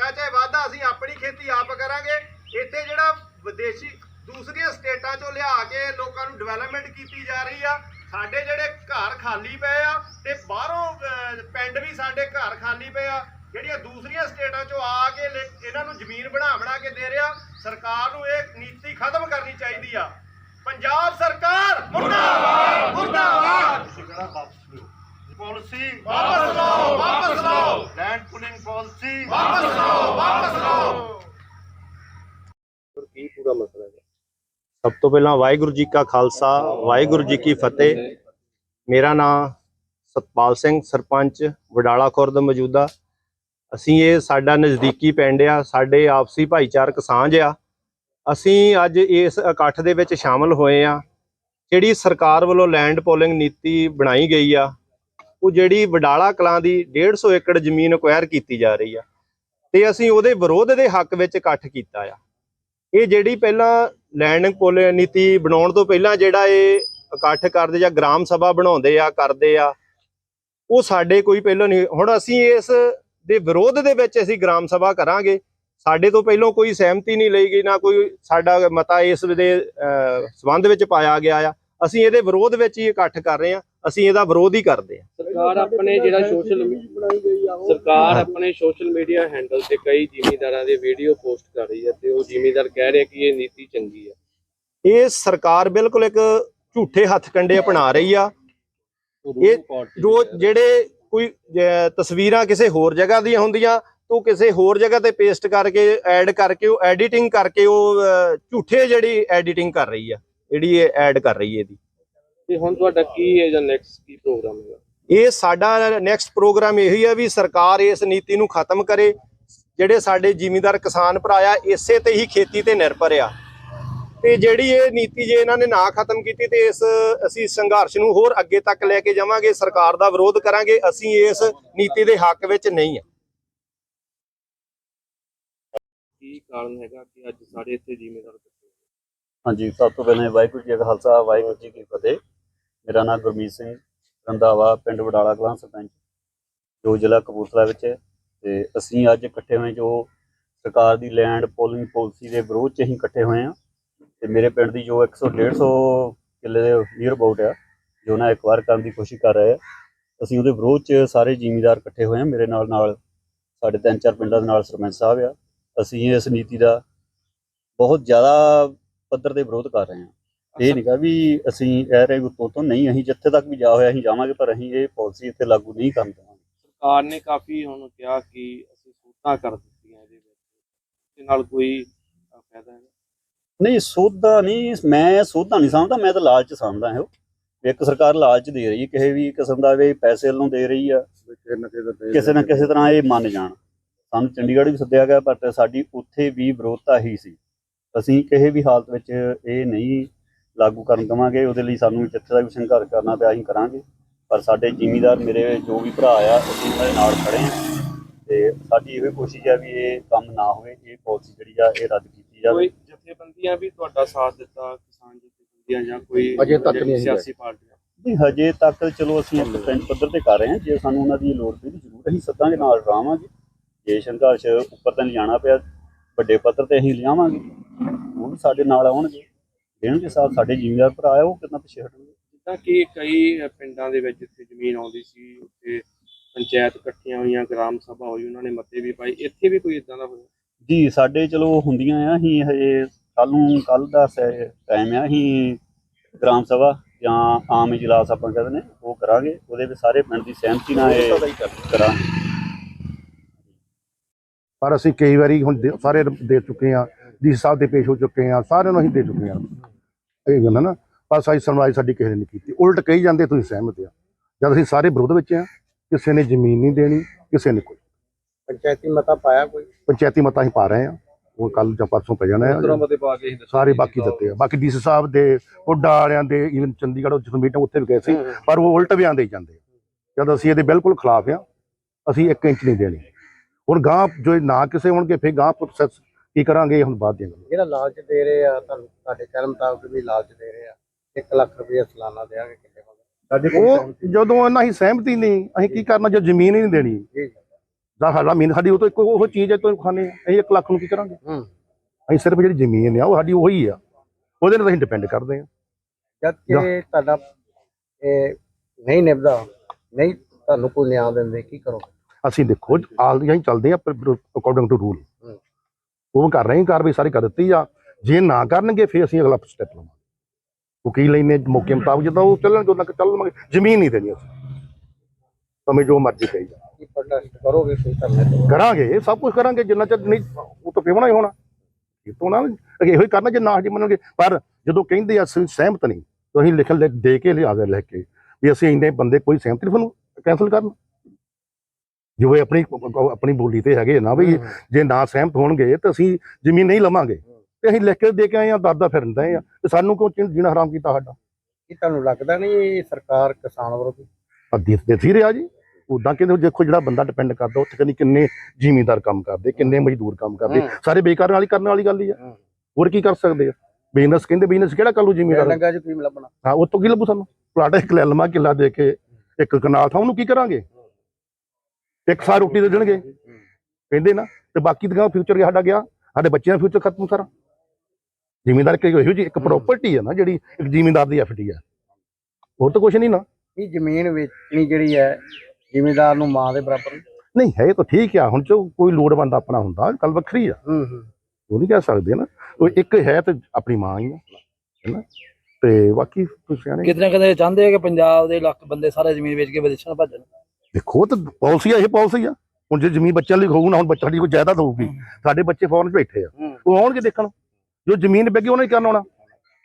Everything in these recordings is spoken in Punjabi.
ਘਾਟਾ ਚਾਹੇ ਵਾਧਾ ਅਸੀਂ ਆਪਣੀ ਖੇਤੀ ਆਪ ਕਰਾਂਗੇ। ਇੱਥੇ ਜਿਹੜਾ ਵਿਦੇਸ਼ੀ ਦੂਸਰੀਆਂ ਸਟੇਟਾਂ 'ਚੋਂ ਲਿਆ ਕੇ ਲੋਕਾਂ ਨੂੰ ਡਿਵੈਲਪਮੈਂਟ ਕੀਤੀ ਜਾ ਰਹੀ ਆ। ਸਾਡੇ ਜਿਹੜੇ ਘਰ ਖਾਲੀ ਪਏ ਆ ਤੇ ਬਾਹਰੋਂ ਪਿੰਡ ਵੀ ਸਾਡੇ ਘਰ ਖਾਲੀ ਪਏ ਆ। ਜਿਹੜੀਆਂ ਦੂਸਰੀਆਂ ਸਟੇਟਾਂ 'ਚੋਂ ਆ ਕੇ ਇਹਨਾਂ ਨੂੰ ਜ਼ਮੀਨ ਬਣਾ ਬਣਾ ਕੇ ਦੇ ਰਿਹਾ ਸਰਕਾਰ ਨੂੰ ਇਹ ਨੀਤੀ ਖਤਮ ਕਰਨੀ ਚਾਹੀਦੀ ਆ। ਪੰਜਾਬ ਸਰਕਾਰ ਮੁਰਦਾਬਾਦ! ਮੁਰਦਾਬਾਦ! ਪਾਲਿਸੀ ਵਾਪਸ ਲਓ ਵਾਪਸ ਲਓ ਲੈਂਡ ਪੁਲਿੰਗ ਪਾਲਿਸੀ ਵਾਪਸ ਲਓ ਵਾਪਸ ਲਓ ਕੀ ਪੂਰਾ ਮਸਲਾ ਹੈ ਸਭ ਤੋਂ ਪਹਿਲਾਂ ਵਾਹਿਗੁਰੂ ਜੀ ਕਾ ਖਾਲਸਾ, ਵਾਹਿਗੁਰੂ ਜੀ ਕੀ ਫਤਿਹ। ਮੇਰਾ ਨਾਮ ਸਤਪਾਲ ਸਿੰਘ, ਸਰਪੰਚ ਵਡਾਲਾ ਖੁਰਦ ਮੌਜੂਦਾ। ਅਸੀਂ ਇਹ ਸਾਡਾ ਨਜ਼ਦੀਕੀ ਪਿੰਡ ਆ, ਸਾਡੇ ਆਪਸੀ ਭਾਈਚਾਰਕ ਸਾਂਝ ਆ। ਅਸੀਂ ਅੱਜ ਇਸ ਇਕੱਠ ਦੇ ਵਿੱਚ ਸ਼ਾਮਲ ਹੋਏ ਆ। ਜਿਹੜੀ ਸਰਕਾਰ ਵੱਲੋਂ ਲੈਂਡ ਪੋਲਿੰਗ ਨੀਤੀ ਬਣਾਈ ਗਈ ਆ, ਉਹ ਜਿਹੜੀ ਵਡਾਲਾ ਕਲਾਂ ਦੀ 150 ਏਕੜ ਜ਼ਮੀਨ ਅਕਵਾਇਰ ਕੀਤੀ ਜਾ ਰਹੀ ਆ, ਤੇ ਅਸੀਂ ਉਹਦੇ ਵਿਰੋਧ ਦੇ ਹੱਕ ਵਿੱਚ ਇਕੱਠ ਕੀਤਾ ਆ। ਇਹ ਜਿਹੜੀ ਪਹਿਲਾਂ ਲੈਂਡ ਪੋਲਿੰਗ ਨੀਤੀ ਬਣਾਉਣ ਤੋਂ ਪਹਿਲਾਂ ਜਿਹੜਾ ਇਹ ਇਕੱਠ ਕਰਦੇ ਜਾਂ ਗ੍ਰਾਮ ਸਭਾ ਬਣਾਉਂਦੇ ਆ ਕਰਦੇ ਆ ਉਹ ਸਾਡੇ ਕੋਈ ਪਹਿਲਾਂ ਨਹੀਂ। ਹੁਣ ਅਸੀਂ ਇਸ ਦੇ ਵਿਰੋਧ ਦੇ ਵਿੱਚ ਅਸੀਂ ਗ੍ਰਾਮ ਸਭਾ ਕਰਾਂਗੇ। ਸਾਡੇ ਤੋਂ ਪਹਿਲਾਂ ਕੋਈ ਸਹਿਮਤੀ ਨਹੀਂ ਲਈ ਗਈ ਨਾ ਕੋਈ ਸਾਡਾ ਮਤਾ ਇਸ ਦੇ ਅਹ, ਸੰਬੰਧ ਵਿੱਚ ਪਾਇਆ ਗਿਆ ਆ। ਅਸੀਂ ਇਹਦੇ ਵਿਰੋਧ ਵਿੱਚ ਹੀ ਇਕੱਠ ਕਰ ਰਹੇ ਆ। ਅਸੀਂ ਇਹਦਾ ਵਿਰੋਧ ਹੀ ਕਰਦੇ ਆ ਸਰਕਾਰ ਆਪਣੇ ਜਿਹੜਾ ਸੋਸ਼ਲ ਸਰਕਾਰ ਆਪਣੇ ਸੋਸ਼ਲ ਮੀਡੀਆ ਹੈਂਡਲ ਤੇ ਕਈ ਜ਼ਿਮੀਂਦਾਰਾਂ ਦੇ ਵੀਡੀਓ ਪੋਸਟ ਕਰ ਰਹੀ ਹੈ ਤੇ ਉਹ ਜ਼ਿਮੀਂਦਾਰ ਕਹਿ ਰਹੇ ਕਿ ਇਹ ਨੀਤੀ ਚੰਗੀ ਹੈ ਇਹ ਸਰਕਾਰ ਬਿਲਕੁਲ ਇੱਕ ਝੂਠੇ ਹੱਥ ਕੰਡੇ ਅਪਣਾ ਰਹੀ ਆ। ਇਹ ਜੋ ਜਿਹੜੇ ਕੋਈ ਤਸਵੀਰਾਂ ਕਿਸੇ ਹੋਰ ਜਗ੍ਹਾ ਦੀਆਂ ਹੁੰਦੀਆਂ ਤੋਂ ਕਿਸੇ ਹੋਰ ਜਗ੍ਹਾ ਤੇ ਪੇਸਟ ਕਰਕੇ ਐਡ ਕਰਕੇ ਉਹ ਐਡੀਟਿੰਗ ਕਰਕੇ ਉਹ ਝੂਠੇ ਜਿਹੜੀ ਐਡੀਟਿੰਗ ਕਰ ਰਹੀ ਆ ਜਿਹੜੀ ਇਹ ਐਡ ਕਰ ਰਹੀ ਹੈ ਇਹਦੀ। ਤੇ ਹੁਣ ਤੁਹਾਡਾ ਕੀ ਹੈ ਜਾਂ ਨੈਕਸਟ ਕੀ ਪ੍ਰੋਗਰਾਮ ਹੈਗਾ? ਇਹ ਸਾਡਾ ਨੈਕਸਟ ਪ੍ਰੋਗਰਾਮ ਇਹੀ ਆ ਵੀ ਸਰਕਾਰ ਇਸ ਨੀਤੀ ਨੂੰ ਖਤਮ ਕਰੇ। ਜਿਹੜੇ ਸਾਡੇ ਜ਼ਿਮੀਂਦਾਰ ਕਿਸਾਨ ਭਰਾ ਆ ਇਸੇ ਤੇ ਹੀ ਖੇਤੀ ਤੇ ਨਿਰਭਰ ਆ। ਤੇ ਜਿਹੜੀ ਇਹ ਨੀਤੀ ਜੇ ਇਹਨਾਂ ਨੇ ਨਾ ਖਤਮ ਕੀਤੀ ਤੇ ਇਸ ਅਸੀਂ ਸੰਘਰਸ਼ ਨੂੰ ਹੋਰ ਅੱਗੇ ਤੱਕ ਲੈ ਕੇ ਜਾਵਾਂਗੇ ਸਰਕਾਰ ਦਾ ਵਿਰੋਧ ਕਰਾਂਗੇ ਅਸੀਂ ਇਸ ਨੀਤੀ ਦੇ ਹੱਕ ਵਿੱਚ ਨਹੀਂ ਆ। ਕੀ ਕਾਰਨ ਹੈਗਾ ਕਿ ਅੱਜ ਸਾਡੇ ਇੱਥੇ ਜ਼ਿਮੀਂਦਾਰ? ਹਾਂਜੀ ਸਭ ਤੋਂ ਪਹਿਲਾਂ ਵਾਹਿਗੁਰੂ ਜੀ ਕਾ ਖਾਲਸਾ ਵਾਹਿਗੁਰੂ ਜੀ ਕੀ ਫਤਿਹ। ਮੇਰਾ ਨਾਮ ਗੁਰਮੀਤ ਸਿੰਘ, ਰੰਧਾਵਾ, ਪਿੰਡ ਵਡਾਲਾ ਕਲਾਂ, ਸਰਪੰਚ। ਜੋ ਜ਼ਿਲ੍ਹਾ ਕਪੂਰਥਲਾ ਵਿੱਚ ਹੈ ਤੇ ਅਸੀਂ ਅੱਜ ਇਕੱਠੇ ਹੋਏ ਜੋ ਸਰਕਾਰ ਦੀ ਲੈਂਡ ਪੋਲਿੰਗ ਪਾਲਿਸੀ ਦੇ ਵਿਰੋਧ 'ਚ ਅਸੀਂ ਇਕੱਠੇ ਹੋਏ ਹਾਂ ਤੇ ਮੇਰੇ ਪਿੰਡ ਦੀ ਜੋ 100 150 ਕਿੱਲੇ ਦੇ ਨੀਅਰ ਅਬਾਊਟ ਆ, ਜੋ ਨਾ ਵਾਰ ਕਰਨ ਦੀ ਕੋਸ਼ਿਸ਼ ਕਰ ਰਹੇ ਆ, ਅਸੀਂ ਉਹਦੇ ਵਿਰੋਧ 'ਚ ਸਾਰੇ ਜ਼ਿਮੀਂਦਾਰ ਇਕੱਠੇ ਹੋਏ ਹਾਂ, ਮੇਰੇ ਨਾਲ ਨਾਲ ਸਾਡੇ ਤਿੰਨ ਚਾਰ ਪਿੰਡਾਂ ਦੇ ਨਾਲ ਸਰਪੰਚ ਸਾਹਿਬ ਆ। ਅਸੀਂ ਇਸ ਨੀਤੀ ਦਾ ਬਹੁਤ ਜ਼ਿਆਦਾ ਪੱਧਰ ਤੇ ਵਿਰੋਧ ਕਰ ਰਹੇ ਹਾਂ। ਇਹ ਨਹੀਂਗਾ ਵੀ ਅਸੀਂ ਕਹਿ ਰਹੇ ਉਤੋਂ ਤੋਂ ਨਹੀਂ ਅਸੀਂ ਜਿੱਥੇ ਤੱਕ ਵੀ ਜਾ ਹੋਇਆ ਅਸੀਂ ਜਾਵਾਂਗੇ ਪਰ ਅਸੀਂ ਇਹ ਪਾਲਿਸੀ ਇੱਥੇ ਲਾਗੂ ਨਹੀਂ ਕਰਨ ਦੇਵਾਂਗੇ। ਸਰਕਾਰ ਨੇ ਕਾਫੀ ਹੁਣ ਕਿਹਾ ਕਿ ਅਸੀਂ ਸਹੂਲਤਾਂ ਕਰ ਦਿੱਤੀਆਂ ਇਹਦੇ ਵਿੱਚ। ਤੇ ਨਾਲ ਕੋਈ ਫਾਇਦਾ ਹੈ ਨਹੀਂ ਸੋਧਾ ਨਹੀਂ ਮੈਂ ਸੋਧਾ ਨਹੀਂ ਸਮਝਦਾ ਮੈਂ ਤਾਂ ਲਾਲਚ ਸਮਝਦਾ ਹਾਂ ਇੱਕ ਸਰਕਾਰ ਲਾਲਚ ਦੇ ਰਹੀ ਹੈ ਕਿਸੇ ਵੀ ਕਿਸਮ ਦਾ ਵੀ ਪੈਸੇ ਵੱਲੋਂ ਦੇ ਰਹੀ ਆ ਕਿਸੇ ਨਾ ਕਿਸੇ ਤਰ੍ਹਾਂ ਇਹ ਮੰਨ ਜਾਣ। ਸਾਨੂੰ ਚੰਡੀਗੜ੍ਹ ਵੀ ਸੱਦਿਆ ਗਿਆ ਪਰ ਸਾਡੀ ਉੱਥੇ ਵੀ ਵਿਰੋਧਤਾ ਹੀ ਸੀ। ਅਸੀਂ ਕਿਸੇ ਵੀ ਹਾਲਤ ਵਿੱਚ ਇਹ ਨਹੀਂ ਲਾਗੂ ਕਰਨ ਦੇਵਾਂਗੇ ਉਹਦੇ ਲਈ ਸਾਨੂੰ ਜਿੱਥੇ ਦਾ ਵੀ ਸੰਘਰਸ਼ ਕਰਨਾ ਪਿਆ ਅਸੀਂ ਕਰਾਂਗੇ। ਪਰ ਸਾਡੇ ਜ਼ਿਮੀਂਦਾਰ ਮੇਰੇ ਜੋ ਵੀ ਭਰਾ ਆ ਅਸੀਂ ਉਹਨਾਂ ਦੇ ਨਾਲ ਖੜੇ ਹਾਂ ਤੇ ਸਾਡੀ ਇਹ ਕੋਸ਼ਿਸ਼ ਹੈ ਵੀ ਇਹ ਕੰਮ ਨਾ ਹੋਵੇ ਇਹ ਪਾਲਿਸੀ ਜਿਹੜੀ ਆ ਇਹ ਰੱਦ ਕੀਤੀ ਜਾਵੇ। ਕੋਈ ਜਥੇਬੰਦੀਆਂ ਵੀ ਤੁਹਾਡਾ ਸਾਥ ਦਿੱਤਾ ਕਿਸਾਨ ਜਥੇਬੰਦੀਆਂ ਜਾਂ ਕੋਈ ਅਜੇ ਤੱਕ ਨਹੀਂ। ਸਿਆਸੀ ਪਾਰਟੀਆਂ ਨਹੀਂ ਹਜੇ ਤੱਕ ਚਲੋ ਅਸੀਂ ਇੱਕ ਪਿੰਡ ਪੱਧਰ ਤੇ ਕਰ ਰਹੇ ਹਾਂ। ਜੇ ਸਾਨੂੰ ਉਹਨਾਂ ਦੀ ਲੋੜ ਪਈ ਤਾਂ ਜ਼ਰੂਰ ਅਸੀਂ ਸੱਦਾਂਗੇ ਨਾਲ ਰਾਵਾਂਗੇ। ਜੇ ਸੰਘਰਸ਼ ਉੱਪਰ ਤਾਂ ਜਾਣਾ ਪਿਆ ਵੱਡੇ ਪੱਧਰ ਤੇ ਅਸੀਂ ਲਿਆਵਾਂਗੇ। ਉਹ ਵੀ ਸਾਡੇ ਨਾਲ ਆਉਣਗੇ। ਦੇਣਗੇ ਸਾਥ ਸਾਡੇ ਜ਼ਿਮੀਂਦਾਰ ਭਰਾ ਆ ਉਹ ਕਿੰਨਾ ਪਿੱਛੇ ਹਟਣਗੇ? ਜਿੱਦਾਂ ਕਿ ਕਈ ਪਿੰਡਾਂ ਦੇ ਵਿੱਚ ਜਿੱਥੇ ਜ਼ਮੀਨ ਆਉਂਦੀ ਸੀ ਉੱਥੇ ਪੰਚਾਇਤ ਇਕੱਠੀਆਂ ਹੋਈਆਂ ਗ੍ਰਾਮ ਸਭਾ ਹੋਈ ਉਹਨਾਂ ਨੇ ਮਤੇ ਵੀ ਪਾਏ। ਇੱਥੇ ਵੀ ਕੋਈ ਇਦਾਂ ਦਾ ਹੋਇਆ? ਜੀ ਸਾਡੇ ਚਲੋ ਹੁੰਦੀਆਂ ਆ ਅਸੀਂ ਹਜੇ ਕੱਲ ਨੂੰ ਕੱਲ ਦਾ ਟਾਈਮ ਆ ਅਸੀਂ ਗ੍ਰਾਮ ਸਭਾ ਜਾਂ ਆਮ ਇਜਲਾਸ ਆਪਾਂ ਕਹਿੰਦੇ ਨੇ ਉਹ ਕਰਾਂਗੇ। ਉਹਦੇ ਵਿੱਚ ਸਾਰੇ ਪਿੰਡ ਦੀ ਸਹਿਮਤੀ ਨਾਲ ਇਹ ਕਰਾਂਗੇ। ਪਰ ਅਸੀਂ ਕਈ ਵਾਰੀ ਹੁਣ ਸਾਰੇ ਦੇ ਚੁੱਕੇ ਆ ਡੀ ਸਾਹਿਬ ਦੇ ਪੇਸ਼ ਹੋ ਚੁੱਕੇ ਆ ਸਾਰਿਆਂ ਨੂੰ ਅਸੀਂ ਦੇ ਚੁੱਕੇ ਆ। ਇਹ ਗੱਲ ਹੈ ਨਾ ਪਰ ਸਾਡੀ ਸੁਣਵਾਈ ਸਾਡੀ ਕਿਸੇ ਨੇ ਨਹੀਂ ਕੀਤੀ। ਉਲਟ ਕਹੀ ਜਾਂਦੇ ਤੁਸੀਂ ਸਹਿਮਤ ਆ। ਜਦ ਅਸੀਂ ਸਾਰੇ ਵਿਰੋਧ ਵਿੱਚ ਆ ਕਿਸੇ ਨੇ ਜ਼ਮੀਨ ਨਹੀਂ ਦੇਣੀ ਕਿਸੇ ਨੇ ਕੋਈ। ਪੰਚਾਇਤੀ ਮਤਾ ਪਾਇਆ ਕੋਈ? ਪੰਚਾਇਤੀ ਮਤਾ ਅਸੀਂ ਪਾ ਰਹੇ ਆ। ਉਹ ਕੱਲ ਜਾਂ ਪਰਸੋਂ ਪੈ ਜਾਣਾ ਕੇ ਸਾਰੇ ਬਾਕੀ ਦਿੱਤੇ ਆ। ਬਾਕੀ ਡੀਸੀ ਸਾਹਿਬ ਦੇ ਹੁੱਡਾ ਵਾਲਿਆਂ ਦੇ ਈਵਨ ਚੰਡੀਗੜ੍ਹ ਜਦੋਂ ਮੀਟਿੰਗ ਉੱਥੇ ਵੀ ਗਏ ਸੀ ਪਰ ਉਹ ਉਲਟ ਬਿਆਨ ਦੇਈ ਜਾਂਦੇ। ਜਦ ਅਸੀਂ ਇਹਦੇ ਬਿਲਕੁਲ ਖਿਲਾਫ ਆ ਅਸੀਂ 1 ਇੰਚ ਨਹੀਂ ਦੇਣੀ। ਹੁਣ ਗਾਂ ਜੋ ਨਾ ਕਿਸੇ ਹੋਣਗੇ ਫਿਰ ਗਾਂ ਪ੍ਰੋਸੈਸ ਕੀ ਕਰਾਂਗੇ ਹੁਣ ਬਾਅਦ ਦੀਆਂ ਗੱਲਾਂ। ਜਿਹੜਾ ਲਾਲਚ ਦੇ ਰਹੇ ਆ ਤੁਹਾਨੂੰ ਤੁਹਾਡੇ ਕਹਿਣ ਮੁਤਾਬਕ ਵੀ ਲਾਲਚ ਦੇ ਰਹੇ ਆ 1 ਲੱਖ ਰੁਪਏ ਸਾਲਾਨਾ ਦੇਾਂਗੇ ਕਿੰਨੇ ਉਹ ਜਦੋਂ ਉਹਨਾਂ ਹੀ ਸਹਿਮਤੀ ਨਹੀਂ ਅਸੀਂ ਕੀ ਕਰਨਾ ਜੇ ਜ਼ਮੀਨ ਹੀ ਨਹੀਂ ਦੇਣੀ? ਜਾਂ। ਸਾਡਾ ਮੀਨ ਸਾਡੀ ਉਹ ਤੋਂ ਇੱਕੋ ਉਹ ਚੀਜ਼ ਹੈ ਤੋਂ ਖਾਣੇ। ਅਸੀਂ 1 ਲੱਖ ਨੂੰ ਕੀ ਕਰਾਂਗੇ? ਅਸੀਂ ਸਿਰਫ ਜਿਹੜੀ ਜ਼ਮੀਨ ਆ ਉਹ ਸਾਡੀ ਉਹੀ ਆ। ਉਹਦੇ ਨਾਲ ਅਸੀਂ ਡਿਪੈਂਡ ਕਰਦੇ ਆ ਜਦ ਕਿ ਤੁਹਾਡਾ ਇਹ ਨਹੀਂ ਨਿਭਦਾ ਨਹੀਂ ਤੁਹਾਨੂੰ ਕੋਈ ਨਿਆਂ ਦਿੰਦੇ ਕੀ ਕਰੋ ਅਸੀਂ ਦੇਖੋ ਆਲ ਅਸੀਂ ਚੱਲਦੇ ਆ ਅਕੋਰਡਿੰਗ ਟੂ ਰੂਲ। ਉਹ ਕਰ ਰਹੇ ਹਾਂ ਕਾਰਵਾਈ ਸਾਰੀ ਕਰ ਦਿੱਤੀ ਆ। ਜੇ ਨਾ ਕਰਨਗੇ ਫਿਰ ਅਸੀਂ ਅਗਲਾ ਸਟੈਪ ਲਵਾਂਗੇ। ਵਕੀਲ ਲੈਨੇ ਮੌਕੇ ਮੁਤਾਬਕ ਜਦੋਂ ਉਹ ਚੱਲਣਗੇ ਉਹਨਾਂ ਚੱਲ ਲਵਾਂਗੇ। ਜ਼ਮੀਨ ਨਹੀਂ ਦੇਣੀ ਅਸੀਂ। ਭਾਵੇਂ ਜੋ ਮਰਜ਼ੀ ਕਹੀ ਜਾ। ਕੀ ਕਰੋਗੇ ਕਰਾਂਗੇ ਸਭ ਕੁਝ ਕਰਾਂਗੇ ਜਿੰਨਾ ਚਿਰ ਨਹੀਂ ਉਹ ਤਾਂ ਪੇਵਣਾ ਹੀ ਹੋਣਾ। ਇਹ ਤੋਂ ਨਾ ਇਹੋ ਹੀ ਕਰਨਾ ਜੇ ਨਾ ਸਾਡੀ ਮੰਨੋਗੇ ਪਰ ਜਦੋਂ ਕਹਿੰਦੇ ਆ ਅਸੀਂ ਸਹਿਮਤ ਨਹੀਂ ਤਾਂ ਅਸੀਂ ਲਿਖਣ ਲਿਖ ਦੇ ਕੇ ਲਿਆ ਦੇ ਲਿਖ ਕੇ ਵੀ ਅਸੀਂ ਇੰਨੇ ਬੰਦੇ ਕੋਈ ਸਹਿਮਤ ਨਹੀਂ ਤੁਹਾਨੂੰ ਕੈਨਸਲ ਕਰਨ। ਜੋ ਇਹ ਆਪਣੀ ਆਪਣੀ ਬੋਲੀ ਤੇ ਹੈਗੇ ਨਾ ਵੀ ਜੇ ਨਾ ਸਹਿਮਤ ਹੋਣਗੇ ਤਾਂ ਅਸੀਂ ਜ਼ਮੀਨ ਨਹੀਂ ਲਵਾਂਗੇ। ਤੇ ਅਸੀਂ ਲਿਖ ਕੇ ਦੇ ਕੇ ਆਏ ਆ ਦਾਦਾ ਫਿਰਦਾ ਆ। ਤੇ ਸਾਨੂੰ ਕਿਉਂ ਜੀਣਾ ਹਰਾਮ ਕੀਤਾ ਸਾਡਾ? ਕੀ ਤੁਹਾਨੂੰ ਲੱਗਦਾ ਨਹੀਂ ਇਹ ਸਰਕਾਰ ਕਿਸਾਨ ਵਿਰੋਧੀ? ਅੱਧੀ ਦੇ ਸੀ ਰਿਹਾ ਜੀ। ਉਦਾਂ ਕਹਿੰਦੇ ਦੇਖੋ ਜਿਹੜਾ ਬੰਦਾ ਡਿਪੈਂਡ ਕਰਦਾ ਉੱਥੇ ਕਹਿੰਦੀ ਕਿੰਨੇ ਜ਼ਿਮੀਂਦਾਰ ਕੰਮ ਕਰਦੇ ਕਿੰਨੇ ਮਜ਼ਦੂਰ ਕੰਮ ਕਰਦੇ। ਸਾਰੇ ਬੇਕਾਰ ਵਾਲੀ ਕਰਨ ਵਾਲੀ ਗੱਲ ਹੀ ਆ। ਹੋਰ ਕੀ ਕਰ ਸਕਦੇ ਆ? ਬਿਜ਼ਨਸ ਕਹਿੰਦੇ ਬਿਜ਼ਨਸ ਕਿਹੜਾ ਕਰ ਲੂ ਜ਼ਿਮੀਂਦਾਰ? ਲੰਗਾ ਜੀ ਕੀ ਲੱਭਣਾ। ਹਾਂ ਉਹ ਤੋਂ ਕੀ ਲੱਭੂ ਸਾਨੂੰ? ਪਲਾਟ ਇੱਕ ਲੈ ਲਵਾਂ ਕਿੱਲਾ ਦੇ ਕੇ ਇੱਕ ਕਨਾਲ ਥਾਂ ਉਹਨੂੰ ਕੀ ਕਰਾਂਗੇ? ਇੱਕ ਸਾਰ ਰੋਟੀ ਦੇ ਦੇਣਗੇ। ਕਹਿੰਦੇ ਨਾ ਤੇ ਬਾਕੀ ਦਾ ਫਿਊਚਰ ਸਾਡਾ ਗਿਆ। ਸਾਡੇ ਬੱਚਿਆਂ ਦਾ ਫਿਊਚਰ ਖਤਮ ਸਾਰਾ। ਜ਼ਿਮੀਂਦਾਰ ਕਿ ਇਹੋ ਜੀ ਇੱਕ ਪ੍ਰਾਪਰਟੀ ਹੈ ਨਾ ਜਿਹੜੀ ਇੱਕ ਜ਼ਿਮੀਂਦਾਰ ਦੀ ਐਫਡੀ ਹੈ ਹੋਰ ਤਾਂ ਕੁਝ ਨਹੀਂ ਨਾ। ਕੀ ਜ਼ਮੀਨ ਵੇਚਣੀ ਜਿਹੜੀ ਹੈ ਜ਼ਿਮੀਦਾਰ ਨੂੰ ਮਾਂ ਦੇ ਬਰਾਬਰ। ਨਹੀਂ? ਹੈ ਤਾਂ ਠੀਕ ਆ। ਹੁਣ ਜੋ ਕੋਈ ਲੋੜਵੰਦ ਆਪਣਾ ਹੁੰਦਾ ਗੱਲ ਵੱਖਰੀ ਆ। ਹੂੰ ਹੂੰ। ਉਹ ਨਹੀਂ ਕਹਿ ਸਕਦੇ ਨਾ। ਉਹ ਇੱਕ ਹੈ ਤੇ ਆਪਣੀ ਮਾਂ ਹੀ ਆ। ਹੈਨਾ ਤੇ ਬਾਕੀ ਤੁਸੀਂ ਸਿਆਣੇ ਕਿਤੇ ਨਾ ਕਿਤੇ ਚਾਹੁੰਦੇ ਆ ਕਿ ਪੰਜਾਬ ਦੇ ਲੱਖ ਬੰਦੇ ਸਾਰੇ ਜ਼ਮੀਨ ਵੇਚ ਕੇ ਵਿਦੇਸ਼ਾਂ ਭੱਜਣ। ਦੇਖੋ ਤਾਂ ਪਾਲਿਸੀ ਆ ਇਹ ਪਾਲਿਸੀ ਆ। ਹੁਣ ਜੇ ਜ਼ਮੀਨ ਬੱਚਿਆਂ ਲਈ ਹੋਊ ਨਾ ਹੁਣ ਬੱਚਾ ਦੀ ਕੋਈ ਜਾਇਦਾਦ ਹੋਊਗੀ। ਸਾਡੇ ਬੱਚੇ ਫੌਰਨ 'ਚ ਬੈਠੇ ਆ। ਉਹ ਆਉਣਗੇ ਦੇਖਣ। ਜੋ ਜ਼ਮੀਨ ਵਿਕੀ ਉਹਨੇ ਕੀ ਕਰਨਾ ਹੋਣਾ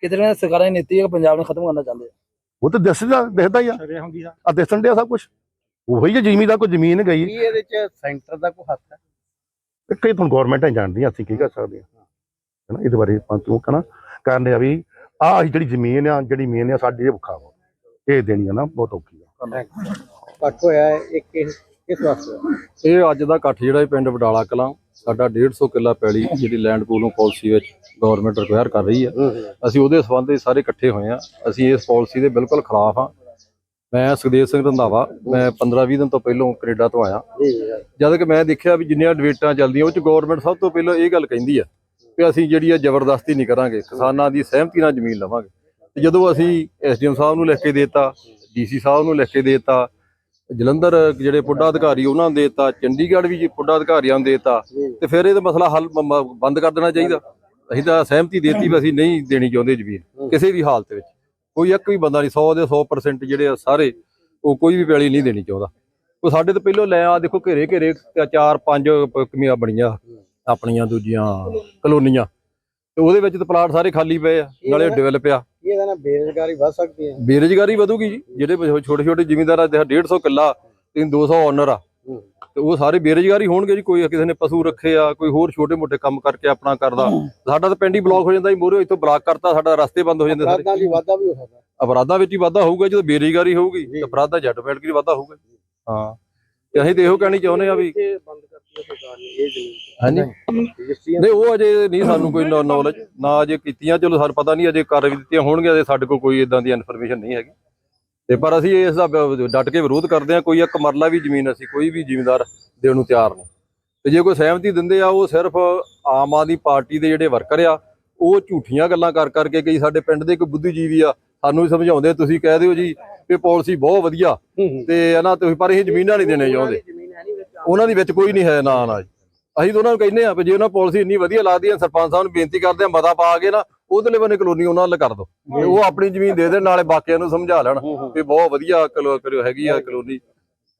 ਕਿਤੇ ਨਾ ਸਰਕਾਰਾਂ ਦੀ ਨੀਤੀ ਹੈ ਪੰਜਾਬ ਨੂੰ ਖਤਮ ਕਰਨਾ ਚਾਹੁੰਦੇ ਆ। ਉਹ ਤਾਂ ਦਿਸਦਾ ਦਿਖਦਾ ਹੀ ਆ। ਆ। ਦਿਸਣ ਡਿਆ ਸਭ ਕੁਝ ਉਹੀ ਜੇ ਜ਼ਿਮੀਂਦਾਰ ਕੋਈ ਜ਼ਮੀਨ ਗਈ। ਕੀ ਇਹਦੇ ਚ ਸੈਂਟਰ ਦਾ ਕੋਈ ਹੱਥ ਹੈ? ਤੇ ਕਈ ਤੁਹਾਨੂੰ ਗਵਰਨਮੈਂਟਾਂ ਜਾਣਦੀਆਂ ਅਸੀਂ ਕੀ ਕਰ ਸਕਦੇ ਹਾਂ ਹੈਨਾ ਇਹਦੇ ਬਾਰੇ ਆਪਾਂ ਤੂੰ ਕਹਣਾ। ਕਰਨੇ ਆ ਵੀ ਆਹ ਜਿਹੜੀ ਜ਼ਮੀਨ ਆ ਜਿਹੜੀ ਮੇਨ ਆ ਸਾਡੀ ਇਹ ਔਖਾ ਵਾ ਇਹ ਦੇਣੀ ਆ ਨਾ ਬਹੁਤ ਔਖੀ ਆ। ਘੱਟ ਹੋਇਆ ਹੈ ਇਹ ਕਿਸ ਕਿਸ ਵਾਸਤੇ? ਇਹ ਅੱਜ ਦਾ ਇਕੱਠ ਜਿਹੜਾ ਇਹ ਪਿੰਡ ਵਡਾਲਾ ਕਲਾਂ ਸਾਡਾ 150 ਕਿੱਲਾ ਪੈਲੀ ਜਿਹੜੀ ਲੈਂਡ ਪੂਲੋਂ ਪਾਲਿਸੀ ਵਿੱਚ ਗਵਰਨਮੈਂਟ ਰਿਕੁਆਇਰ ਕਰ ਰਹੀ ਹੈ ਅਸੀਂ ਉਹਦੇ ਸੰਬੰਧ ਵਿੱਚ ਸਾਰੇ ਇਕੱਠੇ ਹੋਏ ਆ। ਅਸੀਂ ਇਸ ਪਾਲਿਸੀ ਦੇ ਬਿਲਕੁਲ ਖਿਲਾਫ ਆ। ਮੈਂ ਸੁਖਦੇਵ ਸਿੰਘ ਰੰਧਾਵਾ ਮੈਂ 15-20 ਦਿਨ ਤੋਂ ਪਹਿਲਾਂ ਕੈਨੇਡਾ ਤੋਂ ਆਇਆ। ਜਦ ਕਿ ਮੈਂ ਦੇਖਿਆ ਵੀ ਜਿੰਨੀਆਂ ਡਿਬੇਟਾਂ ਚੱਲਦੀਆਂ ਉਹ ਚ ਗਵਰਨਮੈਂਟ ਸਭ ਤੋਂ ਪਹਿਲਾਂ ਇਹ ਗੱਲ ਕਹਿੰਦੀ ਆ ਕਿ ਅਸੀਂ ਜਿਹੜੀ ਆ ਜ਼ਬਰਦਸਤੀ ਨਹੀਂ ਕਰਾਂਗੇ ਕਿਸਾਨਾਂ ਦੀ ਸਹਿਮਤੀ ਨਾਲ ਜ਼ਮੀਨ ਲਵਾਂਗੇ। ਤੇ ਜਦੋਂ ਅਸੀਂ ਐਸਡੀਐਮ ਸਾਹਿਬ ਨੂੰ ਲਿਖ ਕੇ ਦੇਤਾ ਡੀਸੀ ਸਾਹਿਬ ਨੂੰ ਲਿਖ ਕੇ ਦੇਤਾ ਜਲੰਧਰ ਜਿਹੜੇ ਪੁੱਡਾ ਅਧਿਕਾਰੀ ਉਹਨਾਂ ਨੂੰ ਦੇਤਾ। ਚੰਡੀਗੜ੍ਹ ਵੀ ਪੁੱਡਾ ਅਧਿਕਾਰੀਆਂ ਨੂੰ ਦੇਤਾ। ਤੇ ਫਿਰ ਇਹਦਾ ਮਸਲਾ ਹੱਲ ਬੰਦ ਕਰ ਦੇਣਾ ਚਾਹੀਦਾ। ਅਸੀਂ ਤਾਂ ਸਹਿਮਤੀ ਦੇਤੀ ਵੀ ਅਸੀਂ ਨਹੀਂ ਦੇਣੀ ਚਾਹੁੰਦੇ ਜ਼ਮੀਨ ਕਿਸੇ ਵੀ ਹਾਲਤ ਵਿੱਚ। ਕੋਈ ਇੱਕ ਵੀ ਬੰਦਾ ਨਹੀਂ 100 ਦੇ 100% ਜਿਹੜੇ ਆ ਸਾਰੇ ਉਹ ਕੋਈ ਵੀ ਪੈਲੀ ਨਹੀਂ ਦੇਣੀ ਚਾਹੁੰਦਾ। ਉਹ ਸਾਡੇ ਤੋਂ ਪਹਿਲਾਂ ਲੈ ਆ ਦੇਖੋ ਘੇਰੇ ਘੇਰੇ ਚਾਰ ਪੰਜ ਕਮੀਆਂ ਬਣੀਆਂ। ਆਪਣੀਆਂ ਦੂਜੀਆਂ ਕਲੋਨੀਆਂ। ਤੇ ਉਹਦੇ ਵਿੱਚ ਤਾਂ ਪਲਾਟ ਸਾਰੇ ਖਾਲੀ ਪਏ ਆ ਨਾਲੇ ਡਿਵੈਲਪ ਆ। ਇਹਦੇ ਨਾਲ ਬੇਰੁਜ਼ਗਾਰੀ ਵੱਧ ਸਕਦੀ ਹੈ। ਬੇਰੁਜ਼ਗਾਰੀ ਵਧੂਗੀ ਜੀ ਜਿਹੜੇ ਛੋਟੇ ਛੋਟੇ ਜ਼ਿਮੀਂਦਾਰ ਆ 150 ਕਿੱਲਾ ਤੇ 200 ਓਨਰ ਆ ਤੇ ਉਹ ਸਾਰੇ ਬੇਰੁਜ਼ਗਾਰੀ ਹੋਣਗੇ ਜੀ ਕੋਈ ਕਿਸੇ ਨੇ ਪਸ਼ੂ ਰੱਖੇ ਆ ਕੋਈ ਹੋਰ ਛੋਟੇ ਮੋਟੇ ਕੰਮ ਕਰਕੇ ਆਪਣਾ ਕਰਦਾ। ਸਾਡਾ ਤਾਂ ਪਿੰਡ ਹੀ ਬਲੌਕ ਹੋ ਜਾਂਦਾ ਜੀ ਮੋਰੇ ਇੱਥੋਂ ਬਲਾਕ ਕਰਤਾ ਸਾਡਾ ਰਸਤੇ ਬੰਦ ਹੋ ਜਾਂਦੇ ਸਾਰੇ। ਅਪਰਾਧਾਂ ਦੀ ਵਾਧਾ ਵੀ ਹੋ ਸਕਦਾ। ਅਪਰਾਧਾਂ ਵਿੱਚ ਹੀ ਵਾਧਾ ਹੋਊਗਾ ਜਦੋਂ ਬੇਰੁਜ਼ਗਾਰੀ ਹੋਊਗੀ ਅਪਰਾਧਾਂ ਜੱਟ ਬੈਠ ਕੇ ਵਾਧਾ ਹੋਊਗਾ। ਹਾਂ। ਤੇ ਅਸੀਂ ਤੇ ਇਹੋ ਕਹਿਣੀ ਚਾਹੁੰਦੇ ਆ ਵੀ ਹਾਂਜੀ। ਨਹੀਂ ਉਹ ਅਜੇ ਨਹੀਂ ਸਾਨੂੰ ਕੋਈ ਨੌਲੇਜ ਨਾ ਅਜੇ ਕੀਤੀਆਂ। ਚਲੋ ਸਾਨੂੰ ਪਤਾ ਨਹੀਂ ਅਜੇ ਕਰ ਵੀ ਦਿੱਤੀਆਂ ਹੋਣਗੀਆਂ ਅਜੇ ਸਾਡੇ ਕੋਲ ਕੋਈ ਇਦਾਂ ਦੀ ਇਨਫੋਰਮੇਸ਼ਨ ਨਹੀਂ ਹੈਗੀ। ਤੇ ਪਰ ਅਸੀਂ ਇਸ ਦਾ ਡਟ ਕੇ ਵਿਰੋਧ ਕਰਦੇ ਹਾਂ। ਕੋਈ ਇੱਕ ਮਰਲਾ ਵੀ ਜ਼ਮੀਨ ਅਸੀਂ ਕੋਈ ਵੀ ਜ਼ਿਮੀਂਦਾਰ ਦੇਣ ਨੂੰ ਤਿਆਰ ਨਹੀਂ। ਤੇ ਜੇ ਕੋਈ ਸਹਿਮਤੀ ਦਿੰਦੇ ਆ ਉਹ ਸਿਰਫ ਆਮ ਆਦਮੀ ਪਾਰਟੀ ਦੇ ਜਿਹੜੇ ਵਰਕਰ ਆ ਉਹ ਝੂਠੀਆਂ ਗੱਲਾਂ ਕਰ ਕਰਕੇ ਕਈ ਸਾਡੇ ਪਿੰਡ ਦੇ ਕੋਈ ਬੁੱਧੀਜੀਵੀ ਆ ਸਾਨੂੰ ਵੀ ਸਮਝਾਉਂਦੇ ਤੁਸੀਂ ਕਹਿ ਦਿਓ ਜੀ ਇਹ ਪਾਲਿਸੀ ਬਹੁਤ ਵਧੀਆ ਤੇ ਇਹਨਾਂ ਤੁਸੀਂ ਪਰ ਇਹ ਜ਼ਮੀਨਾਂ ਨਹੀਂ ਦੇਣੇ ਚਾਹੁੰਦੇ। ਉਹਨਾਂ ਦੇ ਵਿੱਚ ਕੋਈ ਨਹੀਂ ਹੈ ਨਾ ਨਾ ਜੀ। ਅਸੀਂ ਤਾਂ ਉਹਨਾਂ ਨੂੰ ਕਹਿੰਦੇ ਆ ਵੀ ਜੇ ਉਹਨਾਂ ਪਾਲਿਸੀ ਇੰਨੀ ਵਧੀਆ ਲੱਗਦੀ ਹੈ ਸਰਪੰਚ ਸਾਹਿਬ ਨੂੰ ਬੇਨਤੀ ਕਰਦੇ ਆ ਮਤਾ ਪਾ ਕੇ ਨਾ ਉਧਰਲੇ ਬੰਨੇ ਕਲੋਨੀ ਉਹਨਾਂ ਨਾਲ ਕਰ ਦੋ ਉਹ ਆਪਣੀ ਜ਼ਮੀਨ ਦੇ ਦੇਣ ਨਾਲੇ ਬਾਕੀਆਂ ਨੂੰ ਸਮਝਾ ਲੈਣ ਵੀ ਬਹੁਤ ਵਧੀਆ ਕਲੋ ਕਰਿਓ ਹੈਗੀ ਆ ਕਲੋਨੀ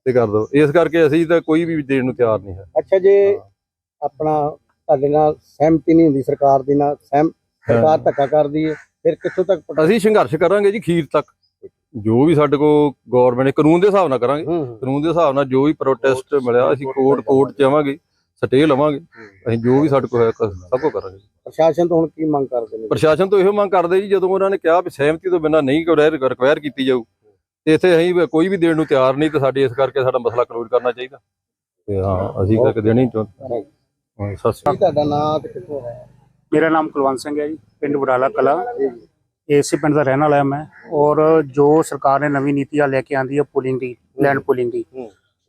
ਤੇ ਕਰ ਦੋ ਇਸ ਕਰਕੇ ਅਸੀਂ ਤਾਂ ਕੋਈ ਵੀ ਦੇਣ ਨੂੰ ਤਿਆਰ ਨਹੀਂ ਹੈ। ਅੱਛਾ ਜੇ ਆਪਣਾ ਤੁਹਾਡੇ ਨਾਲ ਸਹਿਮਤੀ ਨਹੀਂ ਹੁੰਦੀ ਸਰਕਾਰ ਦੀ ਨਾਲ ਸਹਿਮ ਸਰਕਾਰ ਧੱਕਾ ਕਰਦੀ ਹੈ ਫਿਰ ਕਿੱਥੋਂ ਤੱਕ ਅਸੀਂ ਸੰਘਰਸ਼ ਕਰਾਂਗੇ ਜੀ ਖੀਰ ਤੱਕ। ਜੋ ਵੀ ਸਾਡੇ ਕੋਲ ਗਵਰਨਮੈਂਟ ਨੇ ਕਾਨੂੰਨ ਦੇ ਹਿਸਾਬ ਨਾਲ ਕਰਾਂਗੇ। ਕਾਨੂੰਨ ਦੇ ਹਿਸਾਬ ਨਾਲ ਜੋ ਵੀ ਪ੍ਰੋਟੈਸਟ ਮਿਲਿਆ ਅਸੀਂ ਕੋਰਟ ਕੋਰਟ ਚ ਆਵਾਂਗੇ ਸਟੇ ਲਵਾਂਗੇ। ਅਸੀਂ ਜੋ ਵੀ ਸਾਡੇ ਕੋਲ ਹੈ ਕ- ਸਭ ਕੁਝ ਕਰਾਂਗੇ। ਪ੍ਰਸ਼ਾਸਨ ਤੋਂ ਹੁਣ ਕੀ ਮੰਗ ਕਰਦੇ ਨੇ? ਪ੍ਰਸ਼ਾਸਨ ਤੋਂ ਇਹੋ ਮੰਗ ਕਰਦੇ ਜੀ ਜਦੋਂ ਉਹਨਾਂ ਨੇ ਕਿਹਾ ਵੀ ਸਹਿਮਤੀ ਤੋਂ ਬਿਨਾਂ ਨਹੀਂ ਰਿਕਵਾਇਰ ਕੀਤੀ ਜਾਊ ਤੇ ਇੱਥੇ ਅਸੀਂ ਕੋਈ ਵੀ ਦੇਣ ਨੂੰ ਤਿਆਰ ਨਹੀਂ ਤੇ ਸਾਡੇ ਇਸ ਕਰਕੇ ਸਾਡਾ ਮਸਲਾ ਕਲੋਜ਼ ਕਰਨਾ ਚਾਹੀਦਾ। ਤੇ ਹਾਂ ਅਸੀਂ ਕਰਕੇ ਦੇਣੀ ਚਾਹੁੰਦੇ। ਹਾਂ, ਸਤਿ ਸ਼੍ਰੀ ਅਕਾਲ। ਤੁਹਾਡਾ ਨਾਂ ਤੇ ਕਿੱਥੋਂ ਹੈ ਮੇਰਾ ਨਾਮ ਕੁਲਵੰਤ ਸਿੰਘ ਹੈ ਜੀ ਪਿੰਡ ਬਡਾਲਾ ਕਲਾ। ਇਸੇ ਪਿੰਡ ਦਾ ਰਹਿਣ ਵਾਲਾ ਮੈਂ ਔਰ ਜੋ ਸਰਕਾਰ ਨੇ ਨਵੀਂ ਨੀਤੀ ਆ ਲੈ ਕੇ ਆਂਦੀ ਹੈ ਪੁਲਿੰਗ ਦੀ ਲੈਂਡ ਪੁਲਿੰਗ ਦੀ।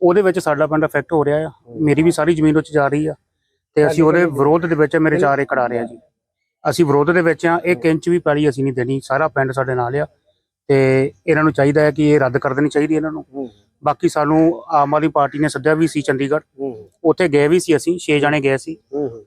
ਉਹਦੇ ਵਿੱਚ ਸਾਡਾ ਪਿੰਡ ਅਫੈਕਟ ਹੋ ਰਿਹਾ ਆ। ਮੇਰੀ ਵੀ ਸਾਰੀ ਜ਼ਮੀਨ ਉੱਚ ਜਾ ਰਹੀ ਆ ਤੇ ਅਸੀਂ ਉਹਦੇ ਵਿਰੋਧ ਦੇ ਵਿੱਚ ਮੇਰੇ ਚਾਰ ਏਕੜ ਆ ਰਿਹਾ ਜੀ। ਅਸੀਂ ਵਿਰੋਧ ਦੇ ਵਿੱਚ ਆ ਇੱਕ ਇੰਚ ਵੀ ਪੈਲੀ ਅਸੀਂ ਨਹੀਂ ਦੇਣੀ ਸਾਰਾ ਪਿੰਡ ਸਾਡੇ ਨਾਲ ਆ ਤੇ ਇਹਨਾਂ ਨੂੰ ਚਾਹੀਦਾ ਹੈ ਕਿ ਇਹ ਰੱਦ ਕਰ ਦੇਣੀ ਚਾਹੀਦੀ ਇਹਨਾਂ ਨੂੰ। ਬਾਕੀ ਸਾਨੂੰ ਆਮ ਆਦਮੀ ਪਾਰਟੀ ਨੇ ਸੱਦਿਆ ਵੀ ਸੀ ਚੰਡੀਗੜ੍ਹ। ਉੱਥੇ ਗਏ ਵੀ ਸੀ ਅਸੀਂ 6 ਜਣੇ ਗਏ ਸੀ।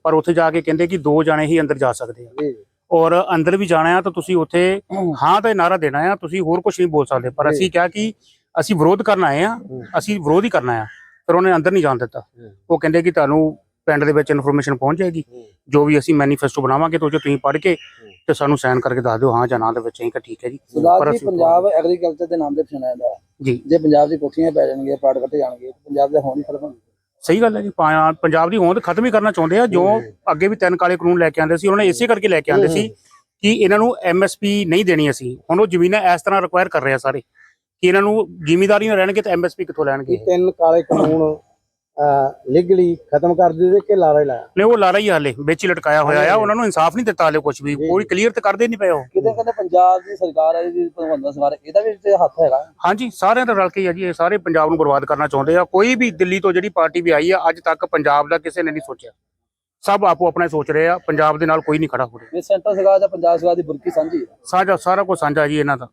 ਪਰ ਉੱਥੇ ਜਾ ਕੇ ਕਹਿੰਦੇ ਕਿ ਦੋ ਜਣੇ ਹੀ ਅੰਦਰ ਜਾ ਸਕਦੇ ਆ। ਔਰ ਅੰਦਰ ਵੀ ਜਾਣਾ ਆ ਤਾਂ ਤੁਸੀਂ ਉੱਥੇ ਹਾਂ। ਤੇ ਨਾਰਾ ਦੇਣਾ ਆ ਤੁਸੀਂ ਹੋਰ ਕੁਝ ਨਹੀਂ ਬੋਲ ਸਕਦੇ। ਪਰ ਅਸੀਂ ਕਿਹਾ ਕਿ ਅਸੀਂ ਵਿਰੋਧ ਕਰਨ ਆਏ ਆ ਅਸੀਂ ਵਿਰੋਧ ਹੀ ਕਰਨਾ ਆ। ਫਿਰ ਉਹਨੇ ਅੰਦਰ ਨਹੀਂ ਜਾਣ ਦਿੱਤਾ। ਉਹ ਕਹਿੰਦੇ ਕਿ ਤੁਹਾਨੂੰ ਪਿੰਡ ਦੇ ਵਿੱਚ ਇਨਫੋਰਮੇਸ਼ਨ ਪਹੁੰਚ ਜਾਏਗੀ। ਜੋ ਵੀ ਅਸੀਂ ਮੈਨੀਫੈਸਟੋ ਬਣਾਵਾਂਗੇ ਤਾਂ 'ਚੋਂ ਤੁਸੀਂ ਪੜ੍ਹ ਕੇ ਤੇ ਸਾਨੂੰ ਸਾਈਨ ਕਰਕੇ ਦੱਸ ਦਿਓ ਹਾਂ ਜਾਂ ਨਾ ਦੇ ਵਿੱਚ ਕਿ ਠੀਕ ਹੈ ਜੀ। ਪਰ ਜੀ ਅਸੀਂ- ਪੰਜਾਬ ਐਗਰੀਕਲਚਰ ਦੇ ਨਾਮ ਤੇ ਪਛਾਣਿਆ ਜਾਂਦਾ। ਜੀ। ਜੇ ਪੰਜਾਬ ਦੀ ਕੋਠੀਆਂ ਪੈ ਜਾਣਗੀਆਂ ਪਾੜ ਕੱਟੇ ਜਾਣਗੇ ਪੰਜਾਬ ਦਾ ਹੋਣੀ ਖਤਮ ਸਹੀ ਗੱਲ ਹੈ ਜੀ ਪਾ- ਪੰਜਾਬ ਦੀ ਹੋਂਦ ਖਤਮ ਹੀ ਕਰਨਾ ਚਾਹੁੰਦੇ ਆ ਜੋ ਅੱਗੇ ਵੀ ਤਿੰਨ ਕਾਲੇ ਕਾਨੂੰਨ ਲੈ ਕੇ ਆਂਦੇ ਸੀ ਉਹਨਾਂ ਨੇ ਇਸੇ ਕਰਕੇ ਲੈ ਕੇ ਆਂਦੇ ਸੀ ਕਿ ਇਹਨਾਂ ਨੂੰ ਐਮਐਸਪੀ ਨਹੀਂ ਦੇਣੀ ਅਸੀਂ। ਹੁਣ ਉਹ ਜ਼ਮੀਨਾਂ ਇਸ ਤਰ੍ਹਾਂ ਰਿਕੁਆਇਰ ਕਰ ਰਹੇ ਆ ਸਾਰੇ ਕਿ ਇਹਨਾਂ ਨੂੰ ਜ਼ਿਮੀਦਾਰੀ ਨਾ ਰਹਿਣਗੇ ਤਾਂ ਐਮਐਸਪੀ ਕਿੱਥੋਂ ਲੈਣਗੇ? ਇਹ ਤਿੰਨ ਕਾਲੇ ਕਾਨੂੰਨ ਲੀਗਲੀ ਖਤਮ ਕਰ ਦਿੱਤੇ ਕਿ ਲਾਰਾ ਹੀ ਲਾਇਆ? ਨੇ ਉਹ ਲਾਰਾ ਹੀ ਆ ਹਾਲੇ ਵਿੱਚ ਹੀ ਲਟਕਾਇਆ ਹੋਇਆ ਆ ਉਹਨਾਂ ਨੂੰ ਇਨਸਾਫ ਨਹੀਂ ਦਿੱਤਾ ਹਾਲੇ ਕੁਝ ਵੀ ਕੋਈ ਕਲੀਅਰ ਤੇ ਕਰਦੇ ਨਹੀਂ ਪਏ ਉਹ। ਕਿਤੇ ਕਹਿੰਦੇ ਪੰਜਾਬ ਦੀ ਸਰਕਾਰ ਹੈ ਜੀ ਭਗਵੰਤ ਸਰਕਾਰ ਇਹਦਾ ਵੀ ਤੇ ਹੱਥ ਹੈਗਾ। ਹਾਂਜੀ ਸਾਰਿਆਂ ਦਾ ਰਲ ਕੇ ਆ ਜੀ ਇਹ ਸਾਰੇ ਪੰਜਾਬ ਨੂੰ ਬਰਬਾਦ ਕਰਨਾ ਚਾਹੁੰਦੇ ਆ। ਕੋਈ ਵੀ ਦਿੱਲੀ ਤੋਂ ਜਿਹੜੀ ਪਾਰਟੀ ਵੀ ਆਈ ਆ ਅੱਜ ਤੱਕ ਪੰਜਾਬ ਦਾ ਕਿਸੇ ਨੇ ਨਹੀਂ ਸੋਚਿਆ। ਸਭ ਆਪੋ ਆਪਣਾ ਸੋਚ ਰਹੇ ਆ ਪੰਜਾਬ ਦੇ ਨਾਲ ਕੋਈ ਨਹੀਂ ਖੜਾ ਹੋ ਰਿਹਾ। ਇਹ ਸੈਂਟਰ ਸਰਕਾਰ ਦਾ ਪੰਜਾਬ ਸਰਕਾਰ ਦੀ ਬੁਰਕੀ ਸਾਂਝੀ ਹੈ ਸਾਂਝਾ ਸਾਰਾ ਕੁਝ ਸਾਂਝਾ ਜੀ ਇਹਨਾਂ ਦਾ।